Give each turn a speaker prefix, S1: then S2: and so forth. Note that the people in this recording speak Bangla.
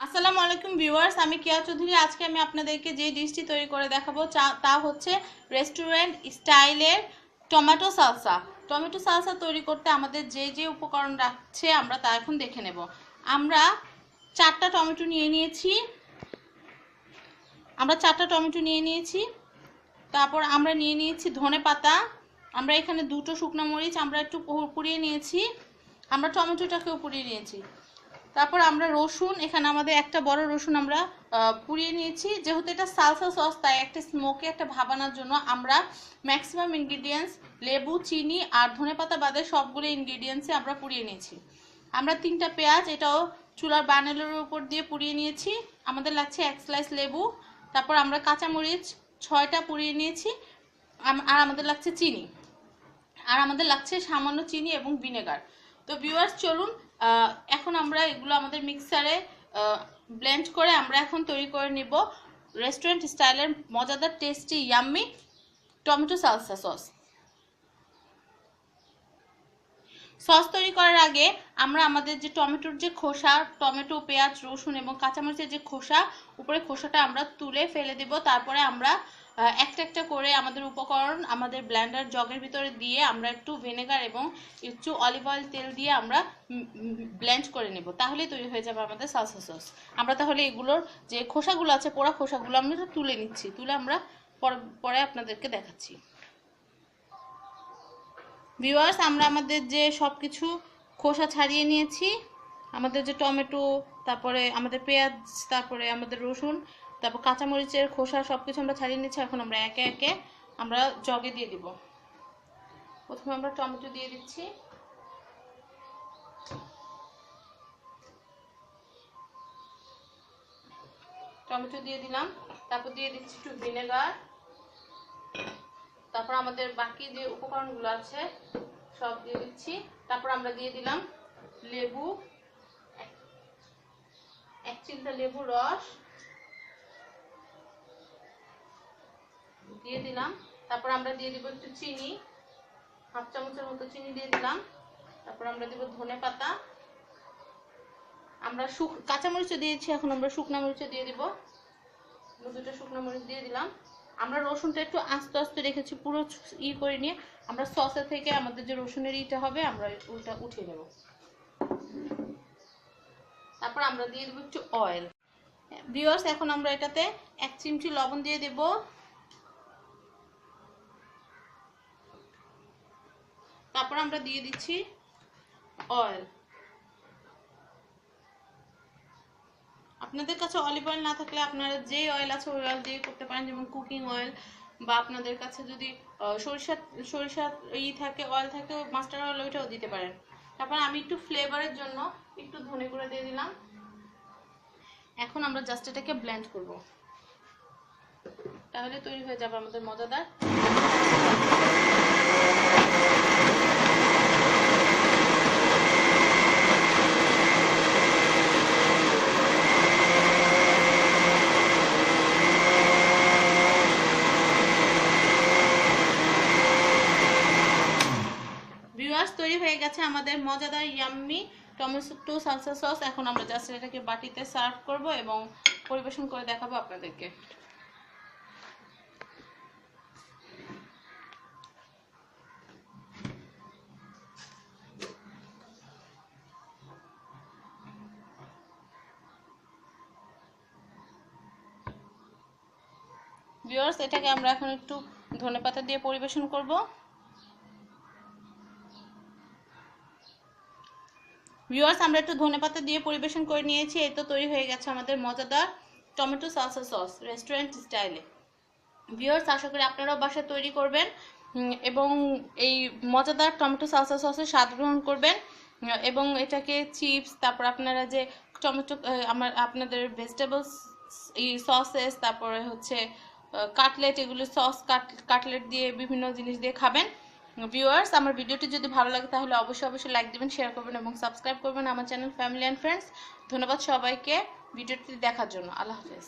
S1: আসসালামু আলাইকুম ভিউয়ার্স, আমি কেয়া চৌধুরী। আজকে আমি আপনাদেরকে যে ডিশটি তৈরি করে দেখাবো তা হচ্ছে রেস্টুরেন্ট স্টাইলের টমেটো সালসা। টমেটো সালসা তৈরি করতে আমাদের যে যে উপকরণ রাখছে আমরা তা এখন দেখে নেব। আমরা চারটা টমেটো নিয়ে নিয়েছি। আমরা চারটা টমেটো নিয়ে নিয়েছি। তারপর আমরা নিয়ে নিয়েছি ধনে পাতা। আমরা এখানে দুটো শুকনো মরিচ আমরা একটু পুড়িয়ে নিয়েছি। আমরা টমেটোটাকেও পুড়িয়ে নিয়েছি। তারপর আমরা রসুন, এখানে আমাদের একটা বড় রসুন আমরা পুড়িয়ে নিয়েছি। যেহেতু এটা সালসা সস, তাই একটা স্মোকে একটা ভাবানোর জন্য আমরা ম্যাক্সিমাম ইনগ্রিডিয়েন্টস লেবু, চিনি আর ধনেপাতা বাদে সবগুলো ইনগ্রিডিয়েন্টসে আমরা পুড়িয়ে নিয়েছি। আমরা তিনটা পেঁয়াজ, এটাও চুলার বানেলের উপর দিয়ে পুড়িয়ে নিয়েছি। আমাদের লাগছে এক স্লাইস লেবু। তারপর আমরা কাঁচামরিচ ছয়টা পুড়িয়ে নিয়েছি। আর আমাদের লাগছে চিনি। আর আমাদের লাগছে সামান্য চিনি এবং ভিনেগার। তো ভিউয়ার্স চলুন এখন আমরা এগুলো আমাদের মিক্সারে ব্লেন্ড করে আমরা এখন তৈরি করে নিব রেস্টুরেন্ট স্টাইলের মজাদার tasty yummy tomato salsa sauce sauce তৈরি করার আগে আমরা আমাদের যে টমেটোর যে খোসা, টমেটো, পেঁয়াজ, রসুন এবং কাঁচামরিচের যে খোসা, উপরে খোসাটা আমরা তুলে ফেলে দেব। তারপরে আমরা একটা একটা করে আমাদের উপকরণ, আমাদের ব্ল্যান্ডার জগের ভিতরে দিয়ে আমরা একটু ভিনেগার এবং একটু অলিভ অয়েল তেল দিয়ে আমরা ব্লেন্ড করে নেব। তাহলেই তৈরি হয়ে যাবে আমাদের সালসা সস আমরা তাহলে এগুলোর যে খোসাগুলো আছে, পোড়া খোসাগুলো আমরা তুলে নিচ্ছি। তুলে আমরা পরে পরে আপনাদেরকে দেখাচ্ছি। ভিউয়ার্স আমরা আমাদের যে সব কিছু খোসা ছাড়িয়ে নিয়েছি। আমাদের যে টমেটো, তারপরে আমাদের পেঁয়াজ, তারপরে আমাদের রসুন তারপর কাঁচামরিচের খোসা সব কিছু আমরা ছাড়িয়ে নিচ্ছি এখন আমরা একে একে আমরা জগে দিয়ে দিব। প্রথমে আমরা টমেটো দিয়ে দিচ্ছি। টমেটো দিয়ে দিলাম, তারপর দিয়ে দিচ্ছি একটু ভিনেগার। তারপর আমাদের বাকি যে উপকরণগুলো আছে, সব দিয়ে দিচ্ছি। তারপর আমরা দিয়ে দিলাম লেবু, এক- চিলটা লেবু রস। দিয়ে দিলাম। তারপর আমরা দিয়ে দিব একটু চিনি। হাফ চামচের মতো চিনি দিয়ে দিলাম। তারপর আমরা দিব ধনে পাতা। আমরা শুক কাঁচামরিচও দিয়েছি, এখন আমরা শুকনো মরিচও দিয়ে দিব। দুটো শুকনো মরিচ দিয়ে দিলাম। আমরা রসুনটা একটু আস্তে আস্তে রেখেছি, পুরো ই করে নিয়ে। আমরা সসে থেকে আমাদের যে রসুনের ইটা হবে, আমরা ওইটা উঠিয়ে নেব। তারপর আমরা দিয়ে দেবো একটু অয়েল ভিউয়ার্স এখন আমরা এটাতে এক চিমটি লবণ দিয়ে দেব। তারপর আমরা দিয়ে দিচ্ছি অয়েল আপনাদের কাছে অলিভ অয়েল না থাকলে আপনারা যে অয়েল আছে ওই অয়েল দিয়ে করতে পারেন, যেমন কুকিং অয়েল বা আপনাদের কাছে যদি সরিষা সরিষা ই থাকে অয়েল থাকে মাস্টার অয়েল ওইটাও দিতে পারেন। তারপর আমি একটু ফ্লেভারের জন্য একটু ধনে গুঁড়ো দিয়ে দিলাম। এখন আমরা জাস্ট এটাকে ব্লেন্ড করব। তাহলে তৈরি হয়ে যাবে আমাদের মজাদার ভিউয়ার্স তৈরি হয়ে গেছে আমাদের মজাদার ইয়াম্মি টমেটো সালসা সস এখন আমরা জাস্ট এটাকে বাটিতে সার্ভ করব এবং পরিবেশন করে দেখাবো আপনাদেরকে। ভিউয়ার্স এটাকে আমরা এখন একটু ধনে পাতা দিয়ে পরিবেশন করব। ভিউয়ার্স আমরা একটু ধনেপাতা দিয়ে পরিবেশন করে নিয়েছি। এই তো তৈরি হয়ে গেছে আমাদের মজাদার টমেটো সালসা সস রেস্টুরেন্ট স্টাইলে ভিউয়ার্স আশা করি আপনারাও বাসায় তৈরি করবেন এবং এই মজাদার টমেটো সালসা সসের স্বাদ গ্রহণ করবেন, এবং এটাকে চিপস তারপর আপনারা যে টমেটো আমার, আপনাদের ভেজিটেবলস এই সসেস তারপরে হচ্ছে কাটলেট এগুলো সস কাট কাটলেট দিয়ে বিভিন্ন জিনিস দিয়ে খাবেন। ভিউয়ার্স আমার ভিডিওটি যদি ভালো লাগে তাহলে অবশ্যই অবশ্যই লাইক দেবেন শেয়ার করবেন এবং সাবস্ক্রাইব করবেন আমার চ্যানেল ফ্যামিলি অ্যান্ড ফ্রেন্ডস ধন্যবাদ সবাইকে ভিডিওটি দেখার জন্য। আল্লাহ হাফেজ।